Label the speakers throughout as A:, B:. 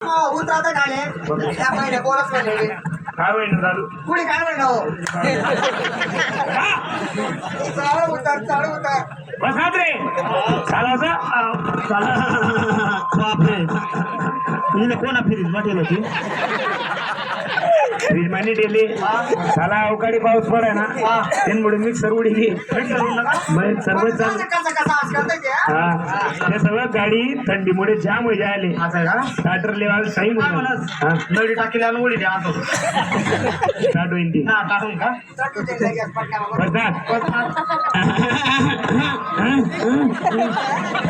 A: उतरात खाले त्या पहिल्या बोलच म्हणले
B: काय चालू
A: कुणी काय म्हणलं चाळ उतार चाळ उतार
B: बसात रे. चालायचं
C: बापरे. तुझे कोणा फिरीत वाटेल होती?
B: फ्रीज मानी डेली साला अवकाळी पाऊस पडाय ना. त्यांमुळे मिक्सर उडीली मग सर्व चालू
A: हा?
B: ते सगळं गाडी थंडीमुळे जाम होई आले. स्टार्टर
C: काय म्हणत नळी टाकीला आणि उडी द्या
B: स्टार्ट होईल ती.
C: टाकून का.
B: बसतात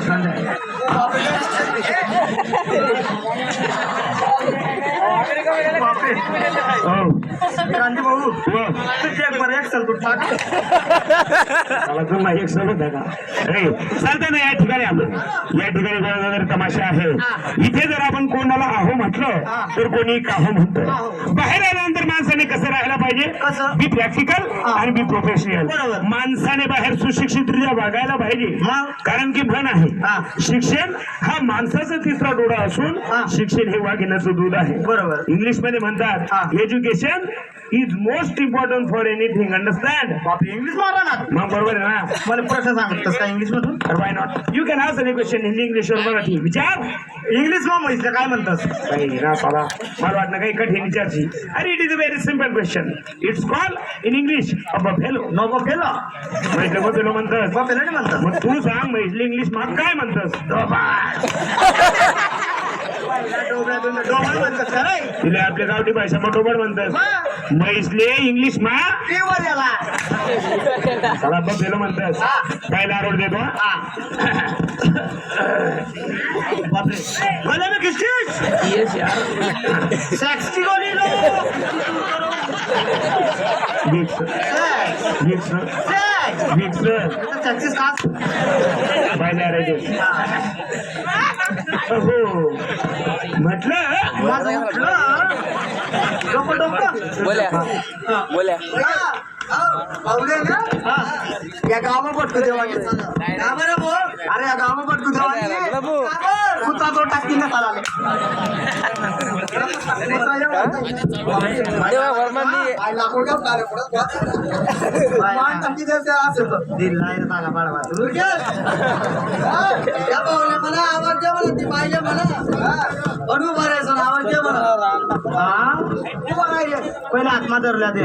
C: गांधी भाऊ
B: हो.
C: तुझी एक बरं एक चल तू टाक
B: मला तुम्हाला एक सण होता का अरे चालतं ना या ठिकाणी आलो या ठिकाणी जर तमाशा आहे इथे जर आपण कोणाला आहो म्हटलं तर कोणी काहो म्हणतं बाहेर आल्यानंतर माणसाने कसं राहायला पाहिजे?
C: कसं?
B: बी प्रॅक्टिकल आणि बी प्रोफेशनल
C: बरोबर.
B: माणसाने बाहेर सुशिक्षितरित्या वागायला पाहिजे? कारण की
C: हा.
B: आहे शिक्षण हा माणसाचा तिसरा डोळा असून
C: हा.
B: शिक्षण हे वाघिणाचं दूध आहे.
C: बरोबर.
B: इंग्लिशमध्ये
C: हा.
B: म्हणतात education is most important for anything understand
C: English मारा ना.
B: मग बरोबर आहे ना?
C: मला प्रश्न सांगत का इंग्लिश मधून
B: why not you can answer any question Hindi English वर मराठी विचार.
C: इंग्लिश मग काय म्हणतात
B: काही मला वाटलं काही कठीण विचारची. अरे it is a very simple question it's call in English buffalo
C: no buffalo
B: म्हटलं बफेलो म्हणतस.
C: बफेलो नाही म्हणतात
B: मग तू सांग म्हटलं इंग्लिश मग काय म्हणतस?
C: डोबळ म्हणतात का
B: तिला आपल्या गावठी भाषा मग डोबड म्हणतस म्हैसले इंग्लिश मा.
A: याला.
B: म्हणतस पहिला आरोड देतो? हा?
C: बापरे.
B: येस यार.
C: सेक्स गोली लो सेक्सिस का
B: हो. म्हटलं
C: माझं उठलं डोकं डोकं.
D: बोल्या बोल्या
A: या गावा पटकू अरे या गावा पटकू देवा कुत्ता तो टाकी ना चाला मला आवाज दे मला ती पाहिजे मला. पण उभा राहायचं दे. मला
C: पहिले आत्मा धरल्या ते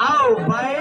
C: आओ बाई.